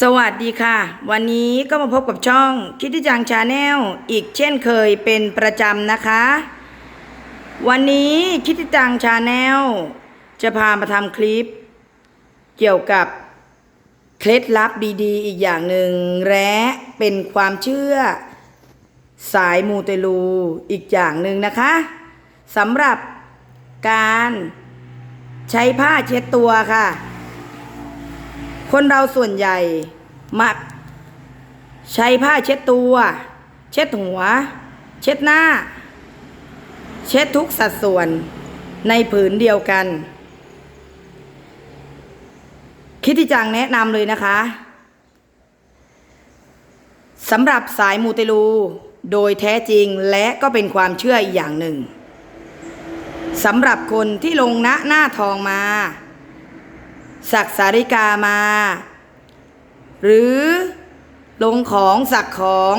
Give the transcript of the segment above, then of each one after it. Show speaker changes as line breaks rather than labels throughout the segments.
สวัสดีค่ะ วันนี้ก็มาพบกับช่องคิดที่จังชาแนลอีกเช่นเคยเป็นประจำนะคะ วันนี้คิดที่จังชาแนลจะพามาทำคลิป เกี่ยวกับเคล็ดลับดีๆ อีกอย่างหนึ่งและเป็นความเชื่อ สายมูเตลูอีกอย่างหนึ่งนะคะสำหรับการใช้ผ้าเช็ดตัวค่ะ คนเราส่วนใหญ่ มัก ใช้ผ้าเช็ดตัว เช็ดหัว เช็ดหน้า เช็ดทุกสัดส่วนในผืนเดียวกัน คิดที่จังแนะนำเลยนะคะสำหรับสายมูเตลู โดยแท้จริงและก็เป็นความเชื่ออีกอย่างหนึ่งสำหรับคนที่ลงณหน้าทองมา สักสาริกามา หรือลงของสักของ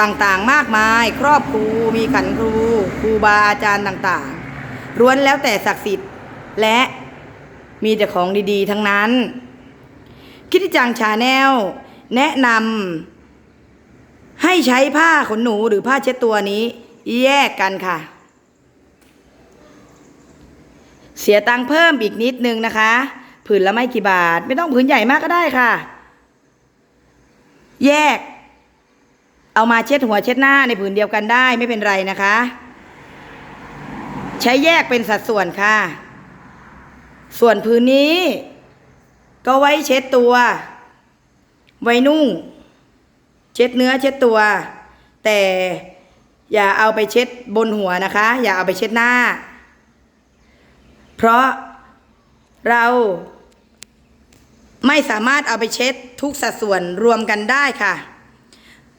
ต่างๆมากมาย ครอบครูมีขันครูครูบาอาจารย์ต่างๆล้วนแล้วแต่ศักดิ์สิทธิ์และมีแต่ของดีๆ ทั้งนั้น คิดจังชาแนลแนะนำให้ใช้ผ้าขนหนูหรือผ้าเช็ดตัวนี้ แยกกันค่ะ เสียตังเพิ่มอีกนิดนึงนะคะ ผืนละไม่กี่บาท ไม่ต้องผืนใหญ่มากก็ได้ค่ะ แยก เอามาเช็ดหัวเช็ดหน้าในผืนเดียวกันได้ไม่เป็นไรนะคะ ใช้แยกเป็นสัดส่วนค่ะ ส่วนผืนนี้ ก็ไว้เช็ดตัว ไว้นุ่ง เช็ดเนื้อเช็ดตัว แต่อย่าเอาไปเช็ดบนหัวนะคะ อย่าเอาไปเช็ดหน้า เพราะเรา ไม่สามารถเอาไปเช็ดทุกสัดส่วนรวมกันได้ค่ะ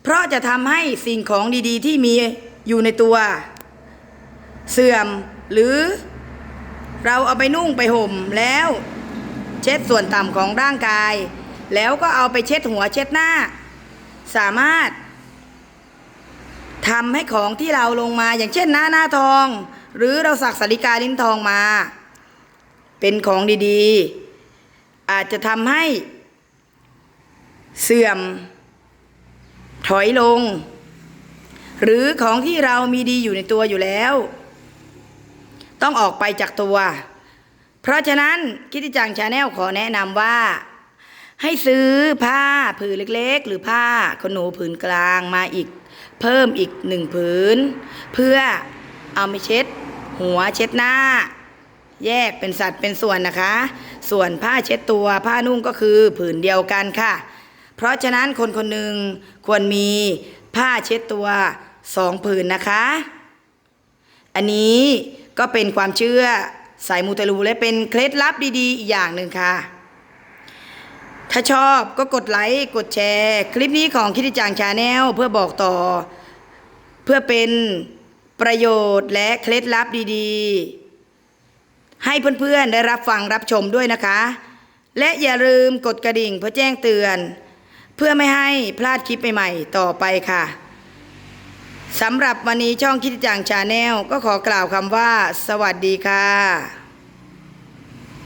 เพราะจะทำให้สิ่งของดีๆ ที่มีอยู่ในตัว เสื่อมหรือเราเอาไปนุ่งไปห่มแล้ว เช็ดส่วนต่ำของร่างกาย แล้วก็เอาไปเช็ดหัวเช็ดหน้า สามารถทำให้ของที่เราลงมาอย่างเช่นหน้าหน้าทอง หรือเราสักสาริกาลิ้นทองมา เป็นของดีๆ อาจจะทำให้เสื่อม ถอยลง หรือของที่เรามีดีอยู่ในตัวอยู่แล้ว ต้องออกไปจากตัว เพราะฉะนั้นคิดที่จังชาแนลขอแนะนำว่า ให้ซื้อผ้าผืนเล็กๆ หรือผ้าขนหนูผืนกลางมาอีก เพิ่มอีกหนึ่งผืน เพื่อเอาไปเช็ด หัวเช็ดหน้า แยกเป็นสัดเป็นส่วนนะคะ ส่วนผ้าเช็ดตัวผ้านุ่งก็คือผืนเดียวกันค่ะ เพราะฉะนั้นคนคนหนึ่งควรมีผ้าเช็ดตัวสองผืนนะคะ อันนี้ก็เป็นความเชื่อสายมูเตลูและเป็นเคล็ดลับดีๆ อีกอย่างหนึ่งค่ะ ถ้าชอบก็กดไลค์ กดแชร์ คลิปนี้ของคิดจังชาแนลเพื่อบอกต่อ เพื่อเป็นประโยชน์และเคล็ดลับดีๆ ให้เพื่อนๆได้รับฟังรับชมด้วยนะคะ และอย่าลืมกดกระดิ่งเพื่อแจ้งเตือน เพื่อไม่ให้พลาดคลิปใหม่ๆต่อไปค่ะสำหรับวันนี้ช่องคิดจังชาแนลก็ขอกล่าวคำว่า สวัสดีค่ะ